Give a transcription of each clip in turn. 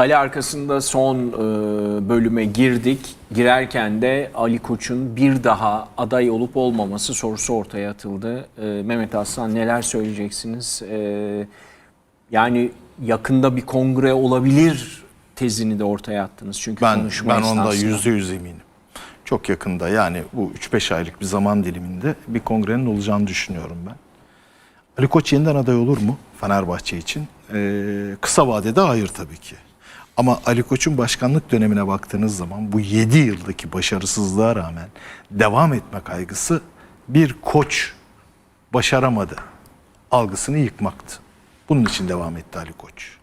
Kale arkasında son e, bölüme girdik. Girerken de Ali Koç'un bir daha aday olup olmaması sorusu ortaya atıldı. E, Mehmet Aslan neler söyleyeceksiniz? E, yani yakında bir kongre olabilir tezini de ortaya attınız. Çünkü Ben konuşma ben onda yüzde yüz eminim. Çok yakında yani bu 3-5 aylık bir zaman diliminde bir kongrenin olacağını düşünüyorum ben. Ali Koç yeniden aday olur mu Fenerbahçe için? Ee, kısa vadede hayır tabii ki. Ama Ali Koç'un başkanlık dönemine baktığınız zaman bu 7 yıldaki başarısızlığa rağmen devam etme kaygısı bir koç başaramadı algısını yıkmaktı. Bunun için devam etti Ali Koç.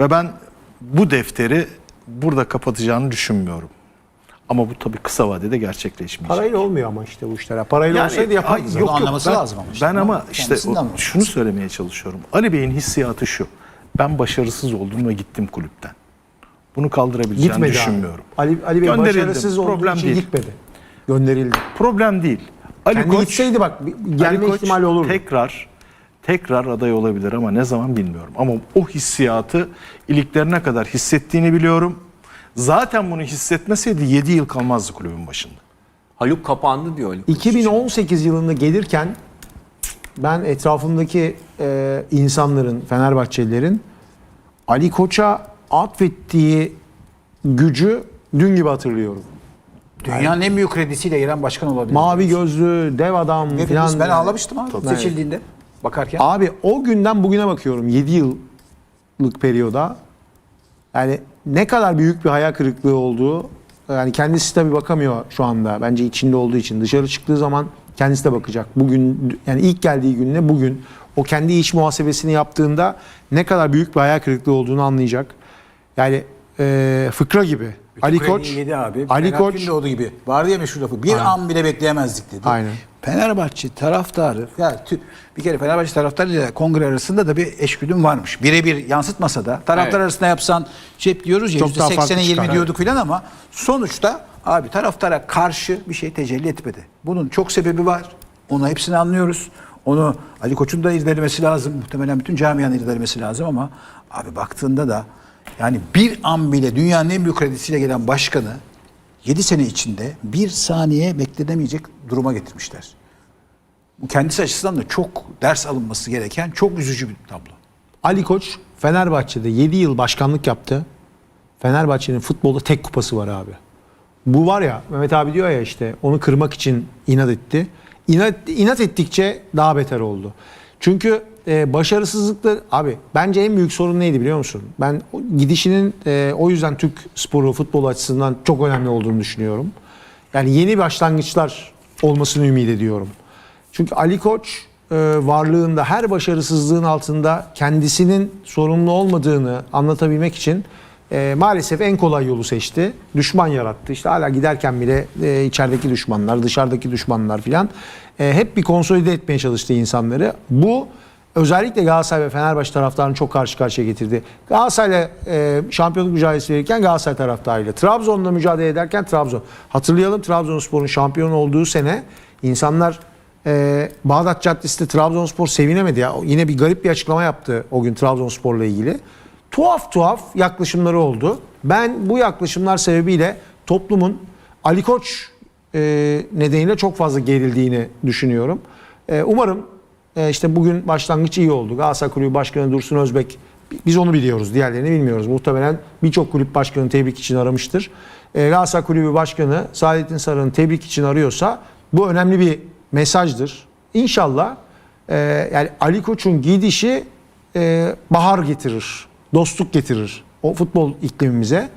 Ve ben bu defteri burada kapatacağını düşünmüyorum. Ama bu tabii kısa vadede gerçekleşmeyecek. Parayla olmuyor ama işte bu işler. Parayla Yani- olsaydı yapardık. Ay, Yok, Onu anlaması ben, lazım ama işte. Ben ama işte o- şunu söylemeye çalışıyorum. Ali Bey'in hissiyatı şu. Ben başarısız oldum ve gittim kulüpten. Bunu kaldırabileceğini Gitmedi düşünmüyorum. abi. Ali, Ali Bey Gönderildim. başarısız olduğu Problem için değil. gitmedi. Gönderildi. Problem değil. Ali Kendi Koç gitseydi bak bir- Ali gelme Koç ihtimali olurdu. Tekrar tekrar aday olabilir ama ne zaman bilmiyorum. Ama o hissiyatı iliklerine kadar hissettiğini biliyorum. Zaten bunu hissetmeseydi 7 yıl kalmazdı kulübün başında. Haluk kapandı diyor Ali Koç. 2018 yılında gelirken ben etrafımdaki e, insanların, Fenerbahçelilerin Ali Koç'a atfettiği gücü dün gibi hatırlıyorum. Dünyanın en büyük kredisiyle giren başkan olabilir. Mavi gözlü, dev adam Hepimiz- falan. ben ağlamıştım abi Tabii. seçildiğinde bakarken. Abi o günden bugüne bakıyorum 7 yıllık periyoda. Yani ne kadar büyük bir hayal kırıklığı olduğu yani kendisi tabii bakamıyor şu anda. Bence içinde olduğu için. Dışarı çıktığı zaman kendisi de bakacak. Bugün yani ilk geldiği günle bugün o kendi iç muhasebesini yaptığında ne kadar büyük bir hayal kırıklığı olduğunu anlayacak. Yani e, fıkra gibi. Ali Krediyi Koç yedi abi. Ali Koç Gündoğdu gibi. Vardı ya meşhur lafı. Bir an bile bekleyemezdik dedi. Aynen. Fenerbahçe taraftarı ya tü- bir kere Fenerbahçe taraftarı ile kongre arasında da bir eşgüdüm varmış. Birebir yansıtmasa da taraftar Evet. arasında yapsan cep diyoruz ya Çok daha farklı %80'e 20 çıkar, diyorduk filan ama sonuçta abi taraftara karşı bir şey tecelli etmedi. Bunun çok sebebi var. Onu hepsini anlıyoruz. Onu Ali Koç'un da irdelemesi lazım. Muhtemelen bütün camianın irdelemesi lazım ama abi baktığında da yani bir an bile dünyanın en büyük kredisiyle gelen başkanı 7 sene içinde bir saniye beklenemeyecek duruma getirmişler. Bu kendisi açısından da çok ders alınması gereken çok üzücü bir tablo. Ali Koç Fenerbahçe'de 7 yıl başkanlık yaptı. Fenerbahçe'nin futbolda tek kupası var abi. Bu var ya Mehmet abi diyor ya işte onu kırmak için inat etti. İnat, inat ettikçe daha beter oldu. Çünkü e, başarısızlıklar abi bence en büyük sorun neydi biliyor musun? Ben gidişinin e, o yüzden Türk sporu futbol açısından çok önemli olduğunu düşünüyorum. Yani yeni başlangıçlar olmasını ümit ediyorum. Çünkü Ali Koç e, varlığında her başarısızlığın altında kendisinin sorumlu olmadığını anlatabilmek için e, maalesef en kolay yolu seçti. Düşman yarattı. İşte hala giderken bile e, içerideki düşmanlar, dışarıdaki düşmanlar filan e, hep bir konsolide etmeye çalıştı insanları. Bu özellikle Galatasaray ve Fenerbahçe taraftarını çok karşı karşıya getirdi. Galatasaray'la e, şampiyonluk mücadelesi verirken Galatasaray taraftarıyla, Trabzon'la mücadele ederken Trabzon. Hatırlayalım Trabzonspor'un şampiyon olduğu sene insanlar e, Bağdat Caddesi'nde Trabzonspor sevinemedi ya. Yine bir garip bir açıklama yaptı o gün Trabzonspor'la ilgili. Tuhaf tuhaf yaklaşımları oldu. Ben bu yaklaşımlar sebebiyle toplumun Ali Koç e, nedeniyle çok fazla gerildiğini düşünüyorum. E, umarım e, işte bugün başlangıç iyi oldu. Galatasaray Kulübü Başkanı Dursun Özbek biz onu biliyoruz. Diğerlerini bilmiyoruz. Muhtemelen birçok kulüp başkanı tebrik için aramıştır. E, Galatasaray Kulübü Başkanı Saadettin Saran'ı tebrik için arıyorsa bu önemli bir mesajdır. İnşallah e, yani Ali Koç'un gidişi e, bahar getirir, dostluk getirir o futbol iklimimize.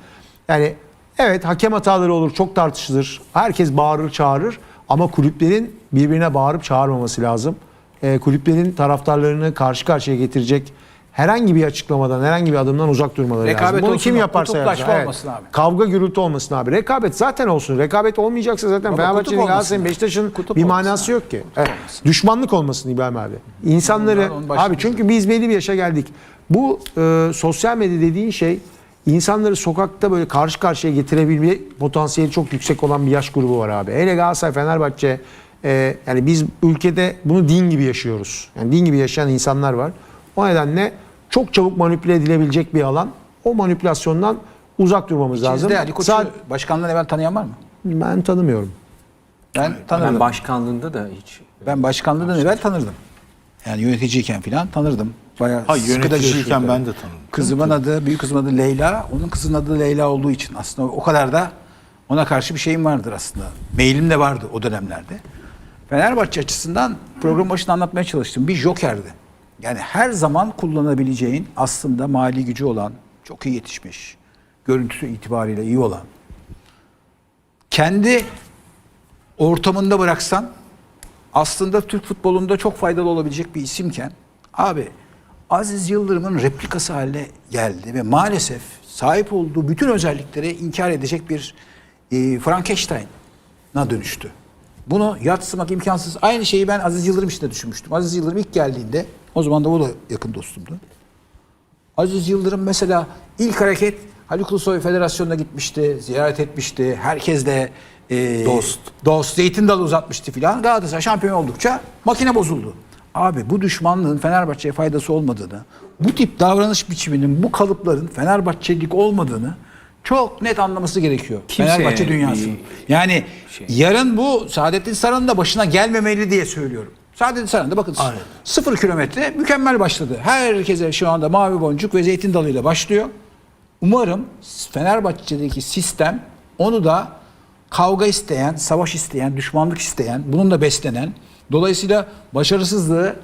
Yani evet hakem hataları olur, çok tartışılır. Herkes bağırır, çağırır ama kulüplerin birbirine bağırıp çağırmaması lazım. E, kulüplerin taraftarlarını karşı karşıya getirecek herhangi bir açıklamadan, herhangi bir adımdan uzak durmaları lazım. Rekabet Bunu olsun kim yaparsa kutuplaşma yapsın. Evet. olmasın abi. Kavga gürültü olmasın abi. Rekabet zaten olsun. Rekabet olmayacaksa zaten Fenerbahçe'nin, olmasın Galatasaray'ın, abi. Beşiktaş'ın Kutup bir olmasın manası abi. yok ki. Evet. Düşmanlık olmasın İbrahim abi. İnsanları onun abi çünkü biz belli bir yaşa geldik. Bu e, sosyal medya dediğin şey insanları sokakta böyle karşı karşıya getirebilme potansiyeli çok yüksek olan bir yaş grubu var abi. Hele Galatasaray, Fenerbahçe e, yani biz ülkede bunu din gibi yaşıyoruz. Yani din gibi yaşayan insanlar var. O nedenle çok çabuk manipüle edilebilecek bir alan. O manipülasyondan uzak durmamız lazım. İçinizde Ali Koç'u Sa- başkanlığından evvel tanıyan var mı? ben tanımıyorum. Ben tanırdım. Ben başkanlığında da hiç Ben başkanlığından evvel tanırdım. Yani yöneticiyken falan tanırdım. Bayağı Ha sıkı da yöneticiyken ben de tanıdım. Kızımın adı, büyük kızımın adı Leyla. Onun kızının adı Leyla olduğu için aslında o kadar da ona karşı bir şeyim vardır aslında. Mailim de vardı o dönemlerde. Fenerbahçe açısından program başında anlatmaya çalıştım. Bir jokerdi. Yani her zaman kullanabileceğin aslında mali gücü olan, çok iyi yetişmiş, görüntüsü itibariyle iyi olan, kendi ortamında bıraksan aslında Türk futbolunda çok faydalı olabilecek bir isimken abi Aziz Yıldırım'ın replikası haline geldi ve maalesef sahip olduğu bütün özellikleri inkar edecek bir e, Frankenstein'a dönüştü. Bunu yatsımak imkansız. Aynı şeyi ben Aziz Yıldırım için de düşünmüştüm. Aziz Yıldırım ilk geldiğinde o zaman da o da yakın dostumdu. Aziz Yıldırım mesela ilk hareket Haluk Ulusoy Federasyonu'na gitmişti, ziyaret etmişti. Herkesle e, dost. Dost, zeytin dalı uzatmıştı filan. Galatasaray şampiyon oldukça makine bozuldu. Abi bu düşmanlığın Fenerbahçe'ye faydası olmadığını, bu tip davranış biçiminin, bu kalıpların Fenerbahçelik olmadığını çok net anlaması gerekiyor. Kimseye Fenerbahçe dünyasının. bir Yani şey- yarın bu Saadettin Saran'ın da başına gelmemeli diye söylüyorum. Saadettin Saran da bakın sıfır kilometre mükemmel başladı. Herkese şu anda mavi boncuk ve zeytin dalıyla başlıyor. Umarım Fenerbahçe'deki sistem onu da kavga isteyen, savaş isteyen, düşmanlık isteyen, bununla beslenen, dolayısıyla başarısızlığı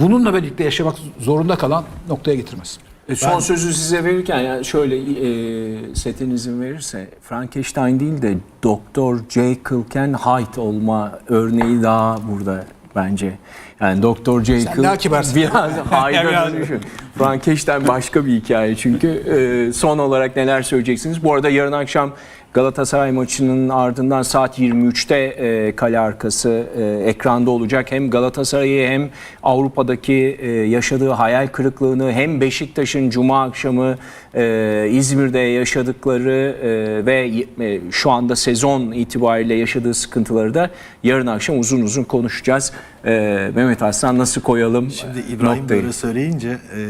bununla birlikte yaşamak zorunda kalan noktaya getirmez. E, son sözü size verirken yani şöyle e, setin izin verirse Frankenstein değil de Doktor Jekyll and Hyde olma örneği daha burada bence. Yani Doktor Jekyll daha kibarsın. biraz Hyde'a dönüşüyor. Frankenstein başka bir hikaye çünkü. E, son olarak neler söyleyeceksiniz? Bu arada yarın akşam Galatasaray maçının ardından saat 23'te e, kale arkası e, ekranda olacak. Hem Galatasaray'ı hem Avrupa'daki e, yaşadığı hayal kırıklığını hem Beşiktaş'ın Cuma akşamı e, İzmir'de yaşadıkları e, ve e, şu anda sezon itibariyle yaşadığı sıkıntıları da yarın akşam uzun uzun konuşacağız. E, Mehmet Aslan nasıl koyalım Şimdi İbrahim noktayı? böyle söyleyince e,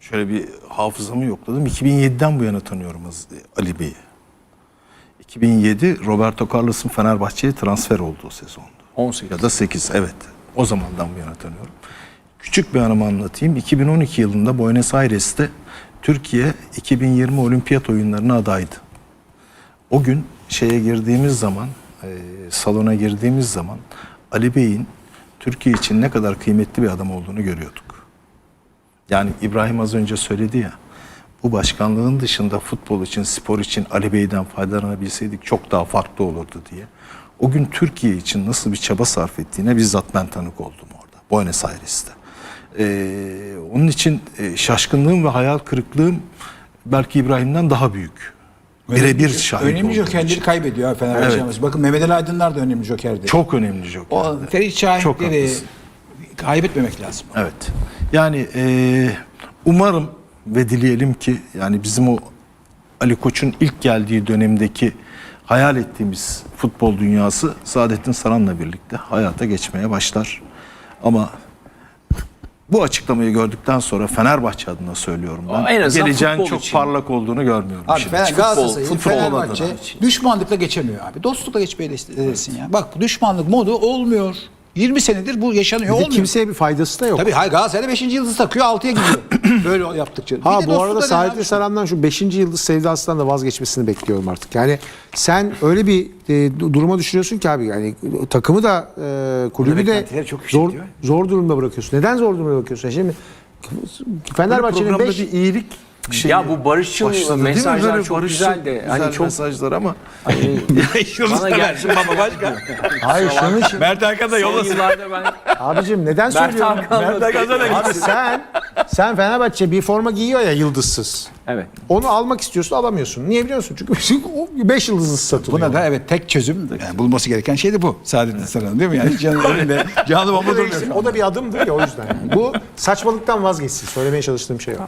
şöyle bir hafızamı yokladım. 2007'den bu yana tanıyorum Ali Bey'i. 2007 Roberto Carlos'un Fenerbahçe'ye transfer olduğu sezondu. 18. Ya da 8 evet. O zamandan bu yana tanıyorum. Küçük bir anımı anlatayım. 2012 yılında Buenos Aires'te Türkiye 2020 Olimpiyat Oyunları'na adaydı. O gün şeye girdiğimiz zaman, e, salona girdiğimiz zaman Ali Bey'in Türkiye için ne kadar kıymetli bir adam olduğunu görüyorduk. Yani İbrahim az önce söyledi ya, bu başkanlığın dışında futbol için, spor için Ali Bey'den faydalanabilseydik çok daha farklı olurdu diye. O gün Türkiye için nasıl bir çaba sarf ettiğine bizzat ben tanık oldum orada, Buenos Aires'te. Ee, onun için e, şaşkınlığım ve hayal kırıklığım belki İbrahim'den daha büyük. Birebir şahit Önemli jokerleri için. kaybediyor Fenerbahçe. Evet. Bakın Mehmet Ali Aydınlar da önemli jokerdi. Çok önemli joker. o Ferit Şahinleri kaybetmemek lazım. Evet. Yani e, umarım ve dileyelim ki yani bizim o Ali Koç'un ilk geldiği dönemdeki hayal ettiğimiz futbol dünyası Saadettin Saran'la birlikte hayata geçmeye başlar. Ama bu açıklamayı gördükten sonra Fenerbahçe adına söylüyorum ben. En azından geleceğin futbol çok için. parlak olduğunu görmüyorum. Abi şimdi. Fener, Futbol- Fenerbahçe adına. düşmanlıkla geçemiyor abi. Dostlukla geçmeyi de ya. Bak bu düşmanlık modu olmuyor. 20 senedir bu yaşanıyor. Bir de olmuyor. kimseye bir faydası da yok. Tabii hayır Galatasaray'da 5. yıldızı takıyor 6'ya gidiyor. Böyle yaptıkça. Ha bu arada Saadettin. Saran'dan şu 5. yıldız sevdasından da vazgeçmesini bekliyorum artık. Yani sen öyle bir e, du- duruma düşürüyorsun ki abi yani takımı da e, kulübü de çok yüksek zor, zor durumda bırakıyorsun. Neden zor durumda bırakıyorsun? Şimdi Fenerbahçe'nin Programda 5 bir iyilik şey Ya bu barışçıl başladı değil mi? mesajlar Böyle çok barışçıl, güzel de hani çok mesajlar ama bana gelsin baba başka. Hayır şunun için Mert Hakan da yıllarda ben abicim neden Mert söylüyorum? Hakan'la Abi sen sen Fenerbahçe bir forma giyiyor ya yıldızsız. Evet. Onu almak istiyorsun alamıyorsun. Niye biliyor musun? Çünkü 5 yıldızsız satılıyor. Buna da evet tek çözüm yani bulması gereken şey de bu. Saadettin Saran değil mi? Yani canlı önünde canlı bomba da, işte- o da bir adımdır ya o yüzden. Yani. Bu saçmalıktan vazgeçsin. Söylemeye çalıştığım şey o.